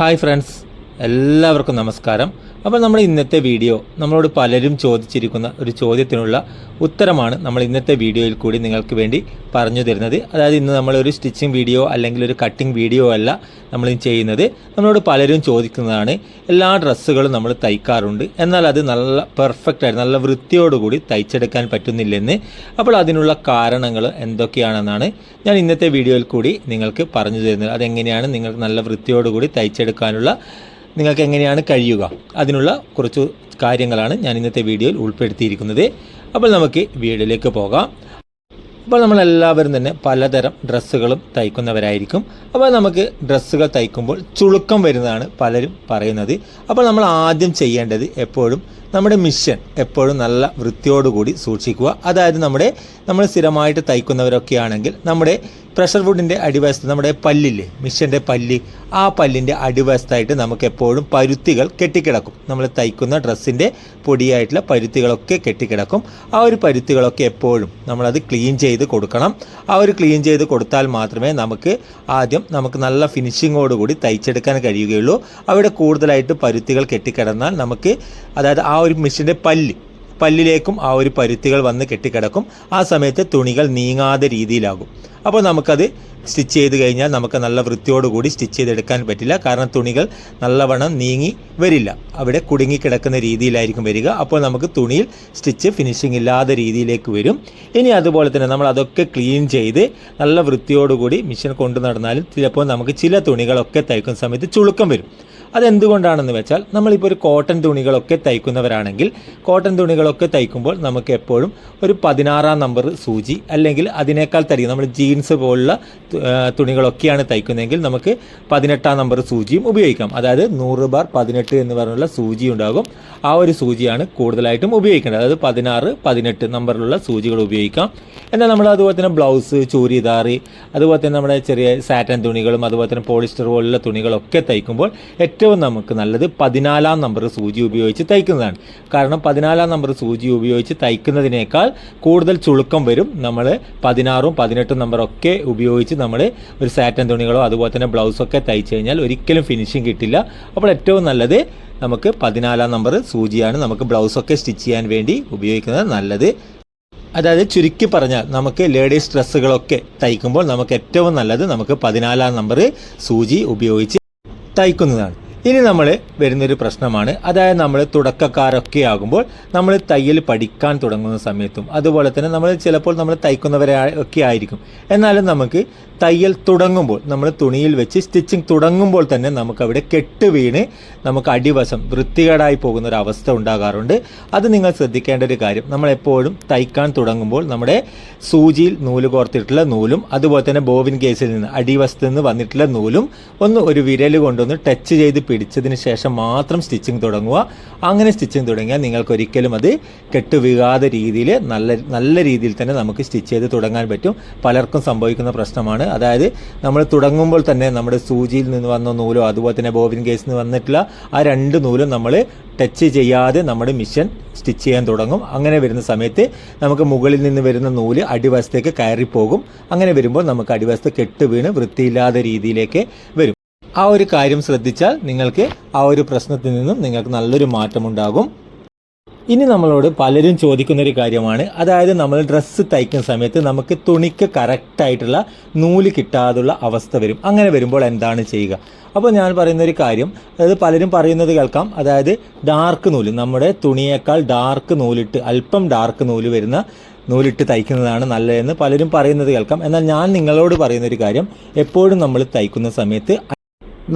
Hi friends എല്ലാവർക്കും നമസ്കാരം. അപ്പോൾ നമ്മുടെ ഇന്നത്തെ വീഡിയോ നമ്മളോട് പലരും ചോദിച്ചിരിക്കുന്ന ഒരു ചോദ്യത്തിനുള്ള ഉത്തരമാണ് നമ്മൾ ഇന്നത്തെ വീഡിയോയിൽ കൂടി നിങ്ങൾക്ക് വേണ്ടി പറഞ്ഞു തരുന്നത്. അതായത് ഇന്ന് നമ്മളൊരു സ്റ്റിച്ചിങ് വീഡിയോ അല്ലെങ്കിൽ ഒരു കട്ടിംഗ് വീഡിയോ അല്ല നമ്മൾ ചെയ്യുന്നത്. നമ്മളോട് പലരും ചോദിക്കുന്നതാണ് എല്ലാ ഡ്രസ്സുകളും നമ്മൾ തയ്ക്കാറുണ്ട്. എന്നാൽ അത് നല്ല പെർഫെക്റ്റ് നല്ല വൃത്തിയോടുകൂടി തയ്ച്ചെടുക്കാൻ പറ്റുന്നില്ലെന്ന്. അപ്പോൾ അതിനുള്ള കാരണങ്ങൾ എന്തൊക്കെയാണെന്നാണ് ഞാൻ ഇന്നത്തെ വീഡിയോയിൽ കൂടി നിങ്ങൾക്ക് പറഞ്ഞു തരുന്നത്. അതെങ്ങനെയാണ് നിങ്ങൾക്ക് നല്ല വൃത്തിയോടുകൂടി തയ്ച്ചെടുക്കാനുള്ള നിങ്ങൾക്ക് എങ്ങനെയാണ് കഴിയുക? അതിനുള്ള കുറച്ച് കാര്യങ്ങളാണ് ഞാൻ ഇന്നത്തെ വീഡിയോയിൽ ഉൾപ്പെടുത്തിയിരിക്കുന്നത്. അപ്പോൾ നമുക്ക് വീഡിയോയിലേക്ക് പോകാം. അപ്പോൾ നമ്മളെല്ലാവരും തന്നെ പലതരം ഡ്രസ്സുകളും തയ്ക്കുന്നവരായിരിക്കും. അപ്പോൾ നമുക്ക് ഡ്രസ്സുകൾ തയ്ക്കുമ്പോൾ ചുളുക്കം വരുന്നതാണ് പലരും പറയുന്നത്. അപ്പോൾ നമ്മൾ ആദ്യം ചെയ്യേണ്ടത് എപ്പോഴും നമ്മുടെ മിഷൻ എപ്പോഴും നല്ല വൃത്തിയോടുകൂടി സൂക്ഷിക്കുക. അതായത് നമ്മുടെ നമ്മൾ സ്ഥിരമായിട്ട് തയ്ക്കുന്നവരൊക്കെ ആണെങ്കിൽ നമ്മുടെ പ്രഷർ വുഡിന്റെ അടിവശത്ത് നമ്മുടെ പല്ലില്ലേ മിഷന്റെ പല്ല് ആ പല്ലിന്റെ അടിവശത്തായിട്ട് നമുക്ക് എപ്പോഴും പരുത്തികൾ കെട്ടിക്കിടക്കും. നമ്മൾ തയ്ക്കുന്ന ഡ്രസ്സിന്റെ പൊടിയായിട്ടുള്ള പരുത്തികളൊക്കെ കെട്ടിക്കിടക്കും. ആ ഒരു പരുത്തികളൊക്കെ എപ്പോഴും നമ്മളത് ക്ലീൻ ചെയ്ത് കൊടുക്കണം. ആ ഒരു ക്ലീൻ ചെയ്ത് കൊടുത്താൽ മാത്രമേ നമുക്ക് ആദ്യം നമുക്ക് നല്ല ഫിനിഷിങ്ങോടുകൂടി തയ്ച്ചെടുക്കാൻ കഴിയുകയുള്ളൂ. അവിടെ കൂടുതലായിട്ട് പരുത്തികൾ കെട്ടിക്കിടന്നാൽ നമുക്ക് അതായത് ആ ഒരു മെഷീന്റെ പല്ല്. പല്ലിലേക്കും ആ ഒരു പരുത്തികൾ വന്ന് കെട്ടിക്കിടക്കും. ആ സമയത്ത് തുണികൾ നീങ്ങാതെ രീതിയിലാകും. അപ്പോൾ നമുക്കത് സ്റ്റിച്ച് ചെയ്ത് കഴിഞ്ഞാൽ നമുക്ക് നല്ല വൃത്തിയോടുകൂടി സ്റ്റിച്ച് ചെയ്തെടുക്കാൻ പറ്റില്ല. കാരണം തുണികൾ നല്ലവണ്ണം നീങ്ങി വരില്ല. അവിടെ കുടുങ്ങി കുടുങ്ങിക്കിടക്കുന്ന രീതിയിലായിരിക്കും വരിക. അപ്പോൾ നമുക്ക് തുണിയിൽ സ്റ്റിച്ച് ഫിനിഷിംഗ് ഇല്ലാതെ രീതിയിലേക്ക് വരും. ഇനി അതുപോലെ തന്നെ നമ്മൾ അതൊക്കെ ക്ലീൻ ചെയ്ത് നല്ല വൃത്തിയോടുകൂടി മിഷൻ കൊണ്ടു നടന്നാലും ചിലപ്പോൾ നമുക്ക് ചില തുണികളൊക്കെ തയ്ക്കുന്ന സമയത്ത് ചുളുക്കം വരും. അതെന്തുകൊണ്ടാണെന്ന് വെച്ചാൽ നമ്മളിപ്പോൾ ഒരു കോട്ടൺ തുണികളൊക്കെ തയ്ക്കുന്നവരാണെങ്കിൽ കോട്ടൺ തുണികളൊക്കെ തയ്ക്കുമ്പോൾ നമുക്ക് എപ്പോഴും ഒരു പതിനാറാം നമ്പർ സൂചി അല്ലെങ്കിൽ അതിനേക്കാൾ തരി നമ്മൾ ജീൻസ് പോലുള്ള തുണികളൊക്കെയാണ് തയ്ക്കുന്നതെങ്കിൽ നമുക്ക് പതിനെട്ടാം നമ്പർ സൂചിയും ഉപയോഗിക്കാം. അതായത് നൂറ് ബാർ പതിനെട്ട് എന്ന് പറഞ്ഞുള്ള സൂചി ഉണ്ടാകും. ആ ഒരു സൂചിയാണ് കൂടുതലായിട്ടും ഉപയോഗിക്കേണ്ടത്. അതായത് പതിനാറ് പതിനെട്ട് നമ്പറിലുള്ള സൂചികൾ ഉപയോഗിക്കാം. എന്നാൽ നമ്മൾ അതുപോലെ തന്നെ ബ്ലൗസ് ചൂരിദാർ അതുപോലെ തന്നെ നമ്മുടെ ചെറിയ സാറ്റൻ തുണികളും അതുപോലെ തന്നെ പോളിസ്റ്റർ പോലുള്ള തുണികളൊക്കെ തയ്ക്കുമ്പോൾ ഏറ്റവും നമുക്ക് നല്ലത് പതിനാലാം നമ്പർ സൂചി ഉപയോഗിച്ച് തയ്ക്കുന്നതാണ്. കാരണം പതിനാലാം നമ്പർ സൂചി ഉപയോഗിച്ച് തയ്ക്കുന്നതിനേക്കാൾ കൂടുതൽ ചുളുക്കം വരും. നമ്മൾ പതിനാറും പതിനെട്ടും നമ്പറൊക്കെ ഉപയോഗിച്ച് നമ്മൾ ഒരു സാറ്റൻ തുണികളോ അതുപോലെ തന്നെ ബ്ലൗസൊക്കെ തയ്ച്ചു കഴിഞ്ഞാൽ ഒരിക്കലും ഫിനിഷിങ് കിട്ടില്ല. അപ്പോൾ ഏറ്റവും നല്ലത് നമുക്ക് പതിനാലാം നമ്പർ സൂചിയാണ് നമുക്ക് ബ്ലൗസൊക്കെ സ്റ്റിച്ച് ചെയ്യാൻ വേണ്ടി ഉപയോഗിക്കുന്നത് നല്ലത്. അതായത് ചുരുക്കി പറഞ്ഞാൽ നമുക്ക് ലേഡീസ് ഡ്രസ്സുകളൊക്കെ തയ്ക്കുമ്പോൾ നമുക്ക് ഏറ്റവും നല്ലത് നമുക്ക് പതിനാലാം നമ്പർ സൂചി ഉപയോഗിച്ച് തയ്ക്കുന്നതാണ്. ഇനി നമ്മൾ വരുന്നൊരു പ്രശ്നമാണ്. അതായത് നമ്മൾ തുടക്കക്കാരൊക്കെ ആകുമ്പോൾ നമ്മൾ തയ്യൽ പഠിക്കാൻ തുടങ്ങുന്ന സമയത്തും അതുപോലെ തന്നെ നമ്മൾ ചിലപ്പോൾ നമ്മൾ തയ്ക്കുന്നവരെ ഒക്കെ ആയിരിക്കും. എന്നാലും നമുക്ക് തയ്യൽ തുടങ്ങുമ്പോൾ നമ്മൾ തുണിയിൽ വെച്ച് സ്റ്റിച്ചിങ് തുടങ്ങുമ്പോൾ തന്നെ നമുക്കവിടെ കെട്ട് വീണ് നമുക്ക് അടിവശം വൃത്തികേടായി പോകുന്ന ഒരു അവസ്ഥ ഉണ്ടാകാറുണ്ട്. അത് നിങ്ങൾ ശ്രദ്ധിക്കേണ്ട ഒരു കാര്യം നമ്മളെപ്പോഴും തയ്ക്കാൻ തുടങ്ങുമ്പോൾ നമ്മുടെ സൂചിയിൽ നൂൽ കോർത്തിട്ടുള്ള നൂലും അതുപോലെ തന്നെ ബോവിൻ കേസിൽ നിന്ന് അടിവശത്ത് നിന്ന് വന്നിട്ടുള്ള നൂലും ഒന്ന് ഒരു വിരൽ കൊണ്ടൊന്ന് ടച്ച് ചെയ്ത് പിടിച്ചതിന് ശേഷം മാത്രം സ്റ്റിച്ചിങ് തുടങ്ങുക. അങ്ങനെ സ്റ്റിച്ചിങ് തുടങ്ങിയാൽ നിങ്ങൾക്ക് ഒരിക്കലും അത് കെട്ടുവീകാതെ രീതിയിൽ നല്ല നല്ല രീതിയിൽ തന്നെ നമുക്ക് സ്റ്റിച്ച് ചെയ്ത് തുടങ്ങാൻ പറ്റും. പലർക്കും സംഭവിക്കുന്ന പ്രശ്നമാണ്. അതായത് നമ്മൾ തുടങ്ങുമ്പോൾ തന്നെ നമ്മുടെ സൂചിയിൽ നിന്ന് വന്ന നൂലോ അതുപോലെ തന്നെ ബോബിൻ കേസിൽ നിന്ന് വന്നിട്ടുള്ള ആ രണ്ട് നൂലും നമ്മൾ ടച്ച് ചെയ്യാതെ നമ്മുടെ മിഷൻ സ്റ്റിച്ച് ചെയ്യാൻ തുടങ്ങും. അങ്ങനെ വരുന്ന സമയത്ത് നമുക്ക് മുകളിൽ നിന്ന് വരുന്ന നൂൽ അടിവശത്തേക്ക് കയറിപ്പോകും. അങ്ങനെ വരുമ്പോൾ നമുക്ക് അടിവശത്ത് കെട്ട് വീണ് വൃത്തിയില്ലാത്ത രീതിയിലേക്ക് വരും. ആ ഒരു കാര്യം ശ്രദ്ധിച്ചാൽ നിങ്ങൾക്ക് ആ ഒരു പ്രശ്നത്തിൽ നിന്നും നിങ്ങൾക്ക് നല്ലൊരു മാറ്റമുണ്ടാകും. ഇനി നമ്മളോട് പലരും ചോദിക്കുന്ന ഒരു കാര്യമാണ്. അതായത് നമ്മൾ ഡ്രസ്സ് തയ്ക്കുന്ന സമയത്ത് നമുക്ക് തുണിക്ക് കറക്റ്റായിട്ടുള്ള നൂൽ കിട്ടാതുള്ള അവസ്ഥ വരും. അങ്ങനെ വരുമ്പോൾ എന്താണ് ചെയ്യുക? അപ്പോൾ ഞാൻ പറയുന്ന ഒരു കാര്യം അതായത് പലരും പറയുന്നത് കേൾക്കാം. അതായത് ഡാർക്ക് നൂൽ നമ്മുടെ തുണിയേക്കാൾ ഡാർക്ക് നൂലിട്ട് അല്പം ഡാർക്ക് നൂൽ വരുന്ന നൂലിട്ട് തയ്ക്കുന്നതാണ് നല്ലതെന്ന് പലരും പറയുന്നത് കേൾക്കാം. എന്നാൽ ഞാൻ നിങ്ങളോട് പറയുന്ന ഒരു കാര്യം എപ്പോഴും നമ്മൾ തയ്ക്കുന്ന സമയത്ത്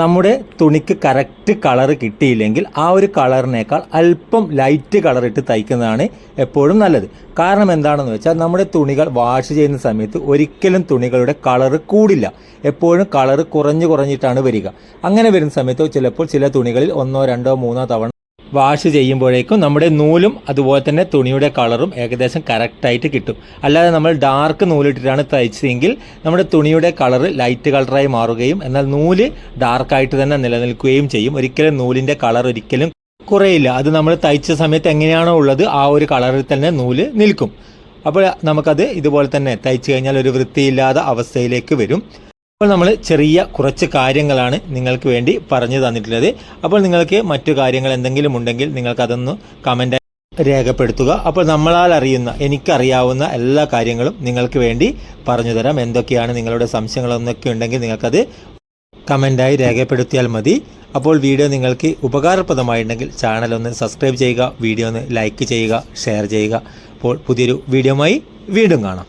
നമ്മുടെ തുണിക്ക് കറക്റ്റ് കളർ കിട്ടിയില്ലെങ്കിൽ ആ ഒരു കളറിനേക്കാൾ അല്പം ലൈറ്റ് കളർ ഇട്ട് തയ്ക്കുന്നതാണ് എപ്പോഴും നല്ലത്. കാരണം എന്താണെന്ന് വെച്ചാൽ നമ്മുടെ തുണികൾ വാഷ് ചെയ്യുന്ന സമയത്ത് ഒരിക്കലും തുണികളുടെ കളർ കൂടില്ല. എപ്പോഴും കളർ കുറഞ്ഞു കുറഞ്ഞിട്ടാണ് വരിക. അങ്ങനെ വരുന്ന സമയത്ത് ചിലപ്പോൾ ചില തുണികളിൽ ഒന്നോ രണ്ടോ മൂന്നോ തവണ വാഷ് ചെയ്യുമ്പോഴേക്കും നമ്മുടെ നൂലും അതുപോലെ തന്നെ തുണിയുടെ കളറും ഏകദേശം കറക്റ്റായിട്ട് കിട്ടും. അല്ലാതെ നമ്മൾ ഡാർക്ക് നൂലിട്ടിട്ടാണ് തയ്ച്ചതെങ്കിൽ നമ്മുടെ തുണിയുടെ കളറ് ലൈറ്റ് കളറായി മാറുകയും എന്നാൽ നൂൽ ഡാർക്കായിട്ട് തന്നെ നിലനിൽക്കുകയും ചെയ്യും. ഒരിക്കലും നൂലിന്റെ കളർ ഒരിക്കലും കുറയില്ല. അത് നമ്മൾ തയ്ച്ച സമയത്ത് എങ്ങനെയാണോ ഉള്ളത് ആ ഒരു കളറിൽ തന്നെ നൂൽ നിൽക്കും. അപ്പോൾ നമുക്കത് ഇതുപോലെ തന്നെ തയ്ച്ചു കഴിഞ്ഞാൽ ഒരു വൃത്തിയില്ലാത്ത അവസ്ഥയിലേക്ക് വരും. അപ്പോൾ നമ്മൾ ചെറിയ കുറച്ച് കാര്യങ്ങളാണ് നിങ്ങൾക്ക് വേണ്ടി പറഞ്ഞു തന്നിട്ടുള്ളത്. അപ്പോൾ നിങ്ങൾക്ക് മറ്റു കാര്യങ്ങൾ എന്തെങ്കിലും ഉണ്ടെങ്കിൽ നിങ്ങൾക്കതൊന്ന് കമന്റ് രേഖപ്പെടുത്തുക. അപ്പോൾ നമ്മളാൽ അറിയുന്ന എനിക്കറിയാവുന്ന എല്ലാ കാര്യങ്ങളും നിങ്ങൾക്ക് വേണ്ടി പറഞ്ഞു തരാം. എന്തൊക്കെയാണ് നിങ്ങളുടെ സംശയങ്ങളൊന്നൊക്കെ ഉണ്ടെങ്കിൽ നിങ്ങൾക്കത് കമന്റായി രേഖപ്പെടുത്തിയാൽ മതി. അപ്പോൾ വീഡിയോ നിങ്ങൾക്ക് ഉപകാരപ്രദമായിട്ടുണ്ടെങ്കിൽ ചാനൽ ഒന്ന് സബ്സ്ക്രൈബ് ചെയ്യുക വീഡിയോ ഒന്ന് ലൈക്ക് ചെയ്യുക ഷെയർ ചെയ്യുക. അപ്പോൾ പുതിയൊരു വീഡിയോയുമായി വീണ്ടും കാണാം.